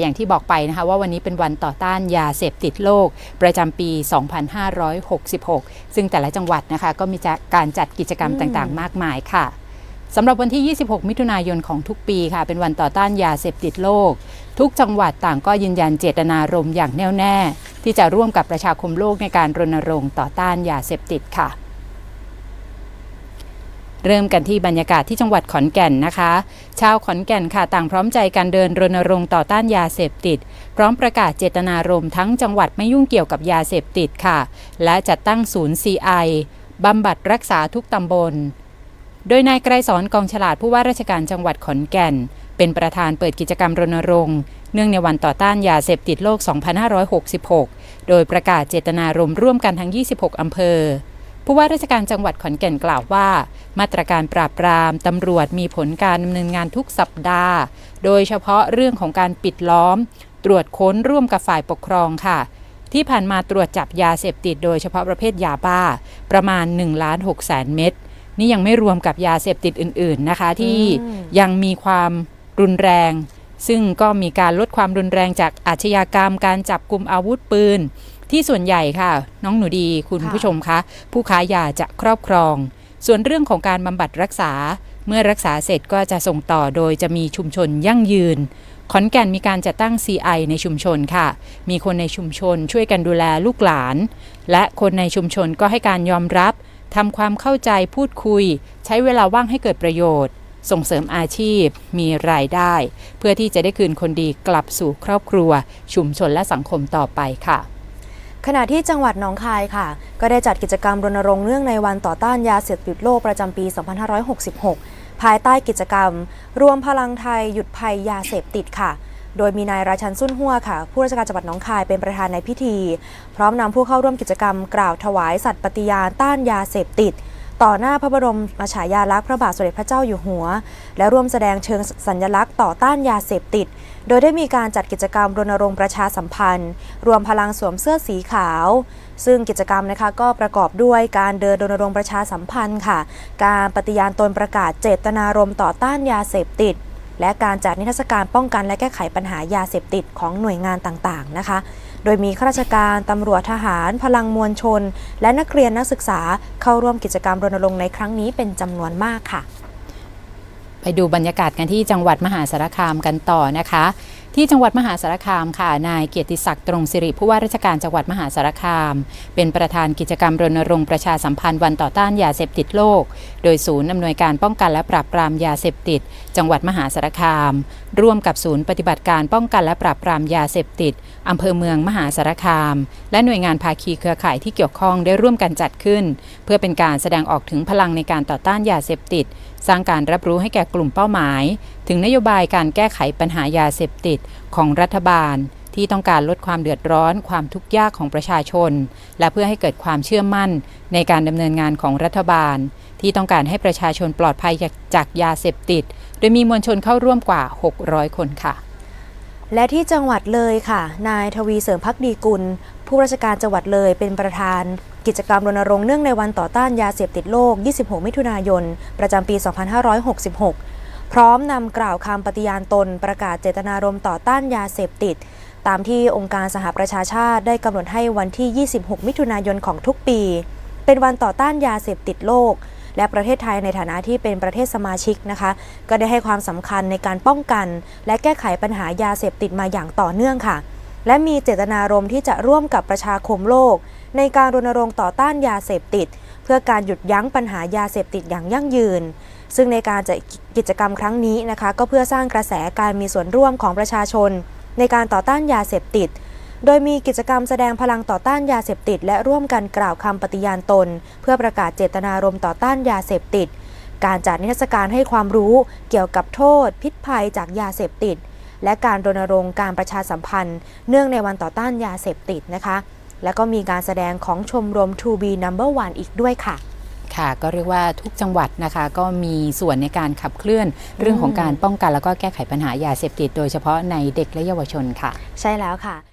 อย่างที่บอกไปนะคะว่าวันนี้เป็นวันต่อต้านยาเสพติดโลก ประจำปี 2566 ซึ่งแต่ละจังหวัดนะคะก็มีการจัดกิจกรรมต่างๆ มากมายค่ะสำหรับวันที่ 26 มิถุนายนของทุกปีค่ะ เป็นวันต่อต้านยาเสพติดโลก ทุกจังหวัดต่างก็ยืนยันเจตนารมณ์อย่างแน่วแน่ ที่จะร่วมกับประชาคมโลกในการรณรงค์ต่อต้านยาเสพติดค่ะ เริ่มกันที่บรรยากาศที่จังหวัดขอนแก่นนะคะ ชาวขอนแก่นค่ะต่างพร้อมใจการเดินรณรงค์ต่อต้านยาเสพติด พร้อมประกาศเจตนารมณ์ทั้งจังหวัดไม่ยุ่งเกี่ยวกับยาเสพติดค่ะ และจัดตั้งศูนย์ CI บำบัดรักษาทุกตำบล โดยนายไกรสอนกองฉลาดผู้ว่าราชการจังหวัดขอนแก่น เป็นประธานเปิดกิจกรรมรณรงค์เนื่องในวันต่อต้านยาเสพติดโลก 2566 โดยประกาศเจตนารมณ์ร่วมกันทั้ง 26 อำเภอ ผู้ว่าราชการจังหวัดขอนแก่นกล่าวว่า มาตรการปราบปรามตำรวจมีผลการดำเนินงานทุกสัปดาห์ โดยเฉพาะเรื่องของการปิดล้อม ตรวจค้นร่วมกับฝ่ายปกครองค่ะ ที่ผ่านมาตรวจจับยาเสพติดโดยเฉพาะประเภทยาบ้า ประมาณ1ล้าน6แสนเม็ดนี่ยังไม่รวมกับยาเสพติดอื่น ๆนะคะ ที่อืมยังมีความรุนแรง ซึ่งก็มีการลดความรุนแรงจากอาชญากรรม การจับกลุ่มอาวุธปืน ที่ส่วนใหญ่ค่ะ น้องหนูดีคุณผู้ชมคะ ผู้ค้ายาจะครอบครอง ส่วนเรื่องของการบำบัดรักษา เมื่อรักษาเสร็จก็จะส่งต่อโดยจะมีชุมชนยั่งยืนขอนแก่นมีการจัดตั้ง CI ในชุมชนค่ะ มีคนในชุมชนช่วยกันดูแลลูกหลาน และคนในชุมชนก็ให้การยอมรับทำความเข้าใจพูดคุย ใช้เวลาว่างให้เกิดประโยชน์ ส่งเสริมอาชีพ มีรายได้ เพื่อที่จะได้คืนคนดีกลับสู่ครอบครัว ชุมชนและสังคมต่อไปค่ะ ขณะที่จังหวัดหนองคายค่ะ ก็ได้จัดกิจกรรมรณรงค์เนื่องในวันต่อต้านยาเสพติดโลกประจำปี 2566 ภายใต้กิจกรรม รวมพลังไทยหยุดภัยยาเสพติดค่ะ โดยมีนายราชันสุนหัวค่ะ ผู้ราชการจังหวัดหนองคายเป็นประธานในพิธี พร้อมนำผู้เข้าร่วมกิจกรรมกล่าวถวายสัตย์ปฏิญาณต้านยาเสพติด ต่อหน้าพระบรมฉายาลักษณ์พระบาทสมเด็จพระเจ้าอยู่หัว และร่วมแสดงเชิงสัญลักษณ์ต่อต้านยาเสพติด โดยได้มีการจัดกิจกรรมรณรงค์ประชาสัมพันธ์ รวมพลังสวมเสื้อสีขาว ซึ่งกิจกรรมนะคะก็ประกอบด้วยการเดินรณรงค์ประชาสัมพันธ์ค่ะ การปฏิญาณตนประกาศเจตนารมณ์ต่อต้านยาเสพติด และการจัดนิทรรศการป้องกันและแก้ไขปัญหายาเสพติดของหน่วยงานต่างๆนะคะ โดยมีข้าราชการตำรวจทหาร พลังมวลชน และนักเรียนนักศึกษาเข้าร่วมกิจกรรมรณรงค์ในครั้งนี้เป็นจำนวนมากค่ะ ไปดูบรรยากาศกันที่จังหวัดมหาสารคามกันต่อนะคะ ที่จังหวัดมหาสารคามค่ะ นายเกียรติศักดิ์ตรงสิริผู้ว่าราชการจังหวัดมหาสารคาม เป็นประธานกิจกรรมรณรงค์ประชาสัมพันธ์วันต่อต้านยาเสพติดโลก โดยศูนย์อำนวยการป้องกันและปราบปรามยาเสพติด จังหวัดมหาสารคาม ร่วมกับศูนย์ปฏิบัติการป้องกันและปราบปรามยาเสพติดอำเภอเมืองมหาสารคาม และหน่วยงานภาคีเครือข่ายที่เกี่ยวข้องได้ร่วมกันจัดขึ้น เพื่อเป็นการแสดงออกถึงพลังในการต่อต้านยาเสพติดสร้างการรับรู้ให้แก่กลุ่มเป้าหมาย ถึงนโยบายการแก้ไขปัญหายาเสพติดของรัฐบาล ที่ต้องการลดความเดือดร้อน ความทุกข์ยากของประชาชน และเพื่อให้เกิดความเชื่อมั่น ในการดำเนินงานของรัฐบาล ที่ต้องการให้ประชาชนปลอดภัยจากยาเสพติด โดยมีมวลชนเข้าร่วมกว่า 600 คนค่ะ และที่จังหวัดเลยค่ะ นายทวีเสริมพักดีกุล ผู้ราชการจังหวัดเลยเป็นประธาน กิจกรรมรณรงค์เนื่องในวันต่อต้านยาเสพติดโลก 26 มิถุนายน ประจำปี 2566 พร้อมนำกล่าวคำปฏิญาณตนประกาศเจตนารมณ์ต่อต้านยาเสพติด ตามที่องค์การสหประชาชาติได้กำหนดให้วันที่ 26 มิถุนายนของทุกปี เป็นวันต่อต้านยาเสพติดโลก และประเทศไทยในฐานะที่เป็นประเทศสมาชิกนะคะ ก็ได้ให้ความสำคัญในการป้องกัน และแก้ไขปัญหายาเสพติดมาอย่างต่อเนื่องค่ะ และมีเจตนารมณ์ที่จะร่วมกับประชาคมโลก ในการรณรงค์ต่อต้านยาเสพติด เพื่อการหยุดยั้งปัญหายาเสพติดอย่างยั่งยืนซึ่งในการจัดกิจกรรมครั้งนี้นะคะ ก็เพื่อสร้างกระแสการมีส่วนร่วมของประชาชน ในการต่อต้านยาเสพติด โดยมีกิจกรรมแสดงพลังต่อต้านยาเสพติด และร่วมกันกล่าวคำปฏิญาณตน เพื่อประกาศเจตนารมณ์ต่อต้านยาเสพติด การจัดนิทรรศการให้ความรู้เกี่ยวกับโทษ พิษภัยจากยาเสพติด และการรณรงค์การประชาสัมพันธ์ เนื่องในวันต่อต้านยาเสพติดนะคะ และก็มีการแสดงของชมรม To Be Number One อีกด้วยค่ะค่ะก็เรียกว่าทุกจังหวัดนะคะก็มีส่วนในการขับเคลื่อนเรื่องของการป้องกันแล้วก็แก้ไขปัญหายาเสพติด โดยเฉพาะในเด็กและเยาวชนค่ะ ใช่แล้วค่ะ